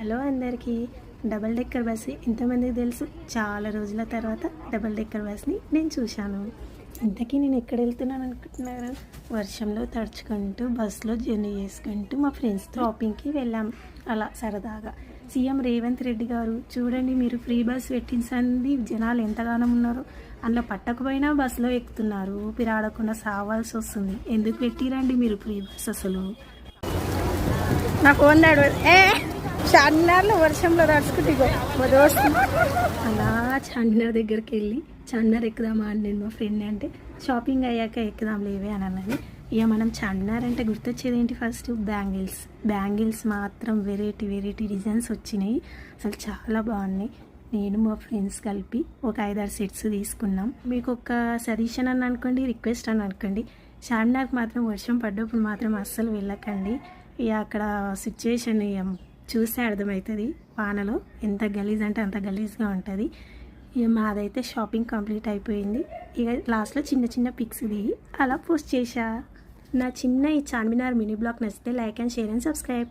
Hello అందరికీ. Double decker bus ఎంతమందికి తెలుసు. చాలా రోజుల తర్వాత డబల్ డెక్కర్ బస్ని నేను చూశాను. ఇంతకీ నేను ఎక్కడ వెళ్తున్నాను అనుకుంటున్నారు? వర్షంలో తడుచుకుంటూ బస్సులో జర్నీ చేసుకుంటూ మా ఫ్రెండ్స్తో షాపింగ్కి వెళ్ళాం. అలా సరదాగా. సీఎం రేవంత్ రెడ్డి గారు చూడండి మీరు ఫ్రీ బస్ పెట్టించండి జనాలు ఎంతగానో ఉన్నారు. అందులో పట్టకపోయినా బస్సులో ఎక్కుతున్నారు. ఊపిరాడకుండా సావాల్సి వస్తుంది. ఎందుకు పెట్టిరండి మీరు ఫ్రీ బస్ అసలు? నా ఫోన్ ఏ! చార్మినార్లో వర్షంలో తడుచుకుంటే మా దోస్తు. అలా చార్మినార్ దగ్గరికి వెళ్ళి చార్మినార్ ఎక్కుదామా అని నేను మా ఫ్రెండ్ అంటే షాపింగ్ అయ్యాక ఎక్కుదాం లేవే అని అన్నది. ఇక మనం చార్మినార్ అంటే గుర్తొచ్చేది ఏంటి ఫస్ట్? బ్యాంగిల్స్. బ్యాంగిల్స్ మాత్రం వెరైటీ వెరైటీ డిజైన్స్ వచ్చినాయి. అసలు చాలా బాగున్నాయి. నేను మా ఫ్రెండ్స్ కలిపి ఒక ఐదారు సెట్స్ తీసుకున్నాం. మీకు ఒక సజెషన్ అని అనుకోండి రిక్వెస్ట్ అని అనుకోండి. చార్మినార్కి మాత్రం వర్షం పడ్డప్పుడు మాత్రం అస్సలు వెళ్ళకండి. ఇక అక్కడ సిచ్యువేషన్ చూస్తే అర్థమవుతుంది వానలో ఎంత గలీజ్ అంటే అంత గలీజ్గా ఉంటుంది. ఇక మాదైతే షాపింగ్ కంప్లీట్ అయిపోయింది. ఇక లాస్ట్లో చిన్న చిన్న పిక్స్ దిగి అలా పోస్ట్ చేశా. నా చిన్న ఈ చార్మినార్ మినీ బ్లాగ్ నచ్చితే like and share and subscribe.